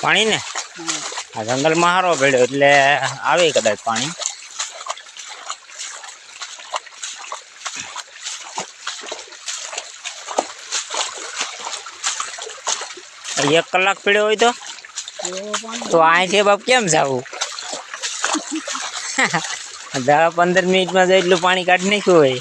પાણી ને આ જંગલમાં હારો ભેળ્યો એટલે આવે કદાચ પાણી. એક કલાક પીડ્યો હોય તો? તો અહીંથી બાપ કેમ જવું? દસ પંદર મિનિટમાં તો એટલું પાણી કાઢી નાખ્યું હોય.